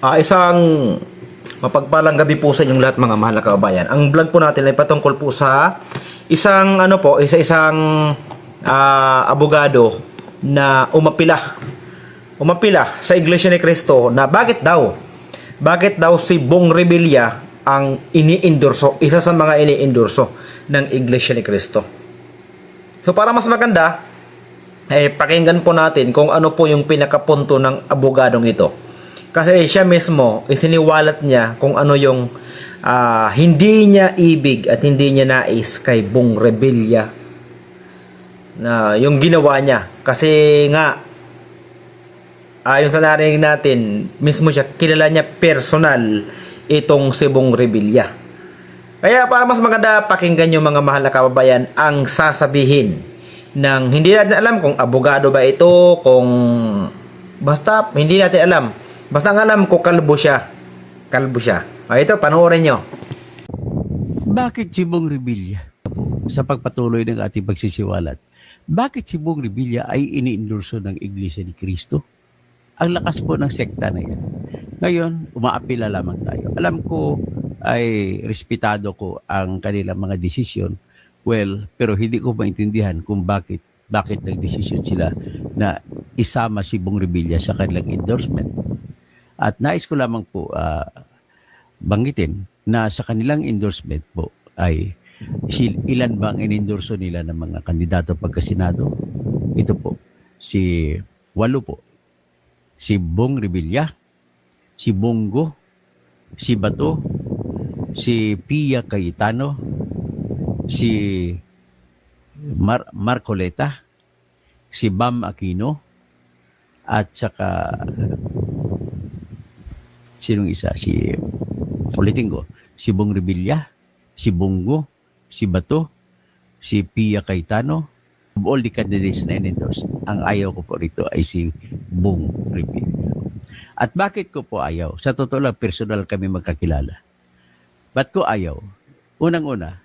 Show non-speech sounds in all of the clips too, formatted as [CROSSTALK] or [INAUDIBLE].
Ah, isang mapagpalang gabi po sa inyong lahat mga mahal na kababayan. Ang vlog po natin ay patungkol po sa isang ano po, isa isang ah, abogado na umapila. Umapila sa Iglesia ni Cristo na bakit daw? Bakit daw si Bong Revilla ang iniindorso, isa sa mga iniindorso ng Iglesia ni Cristo. So para mas maganda, eh, pakinggan po natin kung ano po yung pinakapunto ng abogadong ito. Kasi siya mismo, isiniwalat niya kung ano yung ah, hindi niya ibig at hindi niya nais kay Bong Revilla na yung ginawa niya. Kasi nga, ayon sa narinig natin, mismo siya, kilala niya personal itong si Bong Revilla. Kaya para mas maganda, pakinggan nyo mga mahal na kababayan ang sasabihin ng hindi natin alam kung abogado ba ito, kung basta hindi natin alam. Basta ang alam ko kalbo siya. Kalbo siya. O ito, panoorin nyo. Bakit si Bong Revilla sa pagpatuloy ng ating pagsisiwalat? Bakit si Bong Revilla ay iniendorso ng Iglesia ni Cristo? Ang lakas po ng sekta na yan. Ngayon, umaapila lamang tayo. Alam ko ay respetado ko ang kanilang mga desisyon. Well, pero hindi ko maintindihan kung bakit bakit nagdesisyon sila na isama si Bong Revilla sa kanilang endorsement. At nais ko lamang po ah, banggitin na sa kanilang endorsement po ay ilan ba ang inendorso nila ng mga kandidato pagkasenado? Ito po, si walo po. Si Bong Revilla, si Bongo, si Bato, si Pia Cayetano, si Mar Marcoleta, si Bam Aquino, at saka sinong isa? Si ulitin ko, si Bong Revilla, si Bongo, si Bato, si Pia Cayetano, of all the candidates na in-endorse, ang ayaw ko po rito ay si Bong Revilla. At bakit ko po ayaw? Sa totoo lang, personal kami magkakilala. Ba't ko ayaw? Unang-una,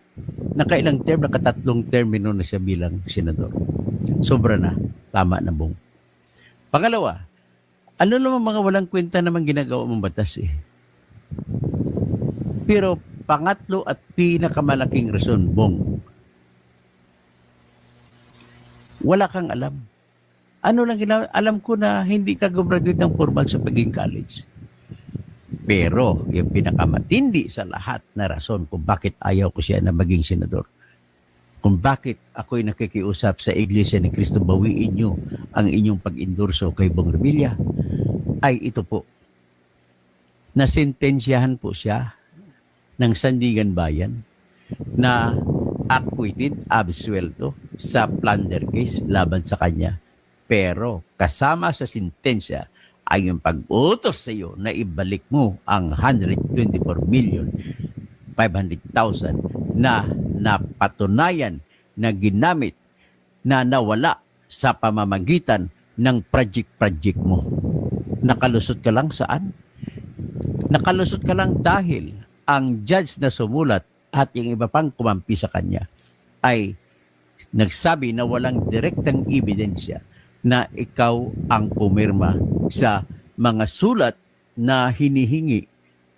nakailang term, nakatatlong termino na siya bilang senador. Sobra na. Tama na, Bong. Pangalawa, ano naman mga walang kwenta naman ginagawa mong batas eh. Pero pangatlo at pinakamalaking rason, Bong, wala kang alam. Ano lang ginawa? Alam ko na hindi ka graduate ng formal sa pagiging college. Pero yung pinakamatindi sa lahat na rason kung bakit ayaw ko siya na maging senador, kung bakit ako'y nakikiusap sa Iglesia ni Cristo, bawiin niyo ang inyong pag-endorso kay Bong Revilla, ay ito po. Nasentensyahan po siya ng Sandigan Bayan na acquitted, absuelto sa plunder case laban sa kanya. Pero kasama sa sentensya ay yung pag-utos sa iyo na ibalik mo ang 124 million 500,000 na napatunayan na ginamit na nawala sa pamamagitan ng project-project mo. Nakalusot ka lang saan? Nakalusot ka lang dahil ang judge na sumulat at yung iba pang kumampi sa kanya ay nagsabi na walang direktang ebidensya na ikaw ang pumirma sa mga sulat na hinihingi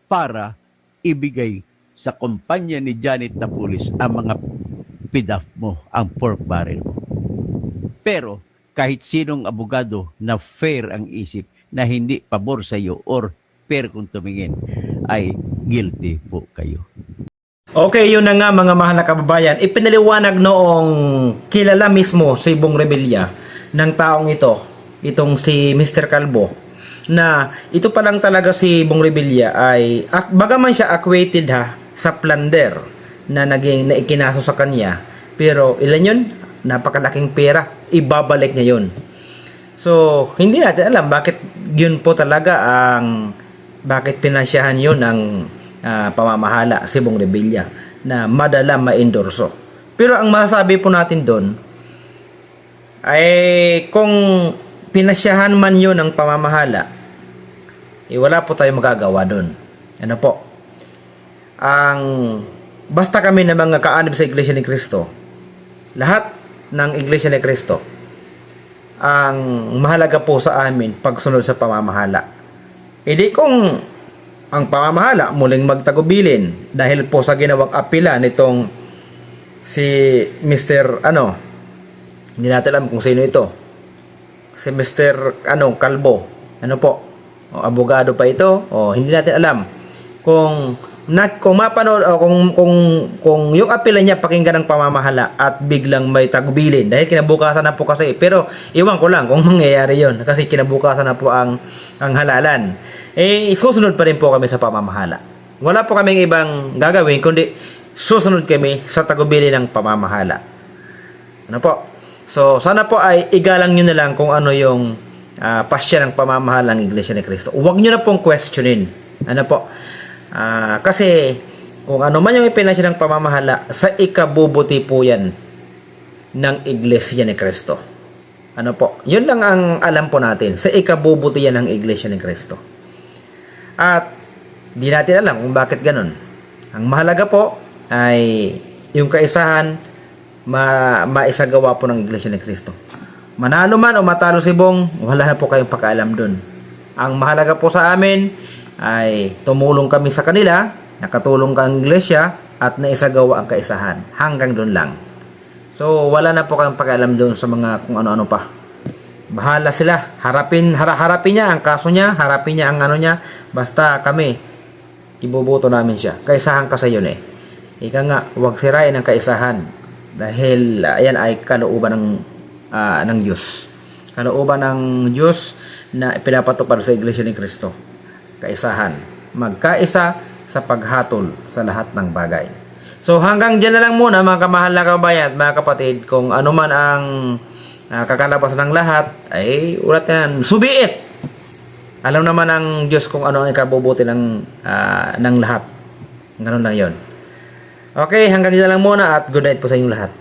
para ibigay sa kumpanya ni Janet Napulis ang mga pidaf mo, ang pork barrel mo. Pero kahit sinong abogado na fair ang isip na hindi pabor sa iyo or fair kung tumingin ay guilty po kayo. Okay, yun na nga mga mahal na kababayan. Ipinaliwanag noong kilala mismo si Bong Revilla ng taong ito, itong si Mr. Calvo, na ito pa lang talaga si Bong Revilla ay, bagaman siya acquainted ha, sa plunder na naging na ikinaso sa kanya, pero ilan yun? Napakalaking pera, ibabalik niya yun. So, hindi natin alam bakit yun po talaga ang bakit pinasyahan yun ng ah, pamamahala si Bong Revilla na madala ma-endorso. Pero ang masasabi po natin doon ay kung pinasyahan man yun ng pamamahala, eh wala po tayong magagawa doon. Ano po? Ang basta kami na mga kaanib sa Iglesia ni Cristo, lahat ng Iglesia ni Cristo, ang mahalaga po sa amin pagsunod sa pamamahala. Hindi kung ang pamamahala muling magtagubilin dahil po sa ginawang apila nitong si Mr. ano hindi natin alam kung sino ito si Mr. ano Kalbo ano po o abogado pa ito o hindi natin alam kung na, kung mapanood o kung kung kung yung apela niya pakinggan ng pamamahala at biglang may tagubilin dahil kinabukasan na po kasi. Pero iwan ko lang kung [LAUGHS] mangyayari yon kasi kinabukasan na po ang ang halalan. Eh susunod pa rin po kami sa pamamahala. Wala po kaming ibang gagawin kundi susunod kami sa tagubilin ng pamamahala. Ano po? So sana po ay igalang nyo na lang kung ano yung ah, pasya ng pamamahala ng Iglesia ni Cristo. Huwag nyo na pong questionin. Ano po Ah, kasi kung ano man yung ipinasya ng pamamahala sa ikabubuti po yan ng Iglesia ni Cristo. Ano po? Yun lang ang alam po natin. Sa ikabubuti yan ng Iglesia ni Cristo. At di natin alam kung bakit ganun. Ang mahalaga po ay yung kaisahan ma maisagawa po ng Iglesia ni Cristo. Manalo man o matalo si Bong, wala na po kayong pakialam dun. Ang mahalaga po sa amin ay tumulong kami sa kanila, nakatulong kang iglesia at naisagawa ang kaisahan. Hanggang doon lang. So wala na po kayong pakialam doon sa mga kung ano-ano pa. Bahala sila. Harapin hara, harapin niya ang kaso niya, harapin niya ang ano niya. Basta kami ibubuto namin siya. Kaisahan kasi yun eh. Ika nga, huwag sirain ang kaisahan dahil ah, ayan ay kalooban ng ah, ng Diyos. Kalooban ng Diyos na pinapatupad sa Iglesia ni Kristo. Kaisahan. Magkaisa sa paghatol sa lahat ng bagay. So hanggang dyan na lang muna mga kamahal na kabayan at mga kapatid kung ano man ang ah, kakalabasan ng lahat ay ulat yan. Subiit! Alam naman ng Diyos kung ano ang ikabubuti ng, ah, ng lahat. Ganun lang yon. Okay, hanggang dyan lang muna at good night po sa inyong lahat.